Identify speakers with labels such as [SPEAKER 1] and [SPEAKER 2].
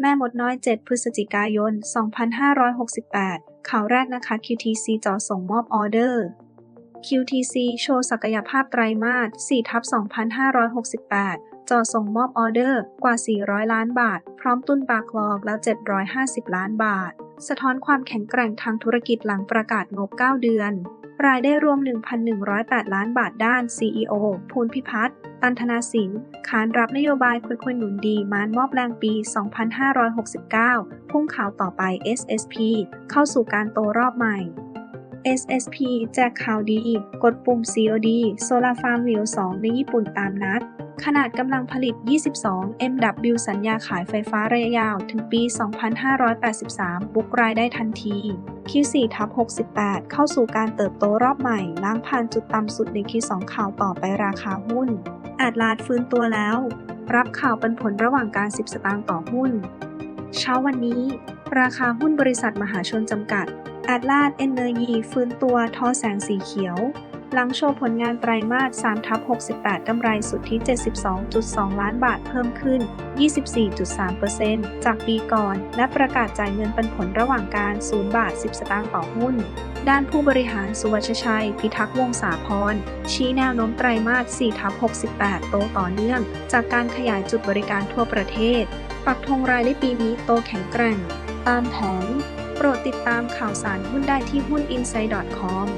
[SPEAKER 1] แม่มดน้อย 7 พฤศจิกายน 2568 ข่าวแรกนะคะ QTC จอส่งมอบออเดอร์ QTC โชว์ศักยภาพไตรมาส4ทับ2568จอส่งมอบออเดอร์กว่า 400 ล้านบาท พร้อมตุ้นบากลอกแล้ว 750 ล้านบาท สะท้อนความแข็งแกร่งทางธุรกิจหลังประกาศงบ 9 เดือน รายได้รวม 1,108 ล้านบาทด้าน CEO ภูลพิพัฒน์ตันธนาสินขานรับนโยบายคุยคุยหนุนดีมานมอบแรงปี 2569 พุ่งข่าวต่อไป SSP เข้าสู่การโตรอบใหม่ SSP แจกข่าวดีอีก กดปุ่ม COD Solar Farm Wheel 2 ในญี่ปุ่นตามนัด ขนาดกำลังผลิต 22 MW สัญญาขายไฟฟ้าระยะยาว ถึงปี 2583 บุกรายได้ทันที Q4 ทับ68 เข้าสู่การเติบโตรอบใหม่ ล้างผ่านจุดต่ำสุดใน Q2 ข่าวต่อไปราคาหุ้นแอดลาดฟื้นตัวแล้ว รับข่าวเป็นผลระหว่างการ 10 สตางค์ต่อหุ้น เช้าวันนี้ ราคาหุ้นบริษัทมหาชนจำกัด แอดลาดเอเนอร์ยีฟื้นตัวทอแสงสีเขียว หลังโชว์ผลงานไตรมาส3ทับ68กำไรสุทธิ 72.2 ล้านบาทเพิ่มขึ้น 24.3%จากปีก่อน และประกาศจ่ายเงินปันผลระหว่างการ 0 บาท 10 สตางค์ต่อหุ้น ด้านผู้บริหารสุวัชชัย พิทักษ์วงศาพร ชี้แนวโน้มไตรมาส4ทับ68 โตต่อเนื่อง จากการขยายจุดบริการทั่วประเทศ ปักธงรายได้ปีนี้โตแข็งแกร่ง ตามแผน โปรดติดตามข่าวสารหุ้นได้ที่หุ้น i n s i d e c o m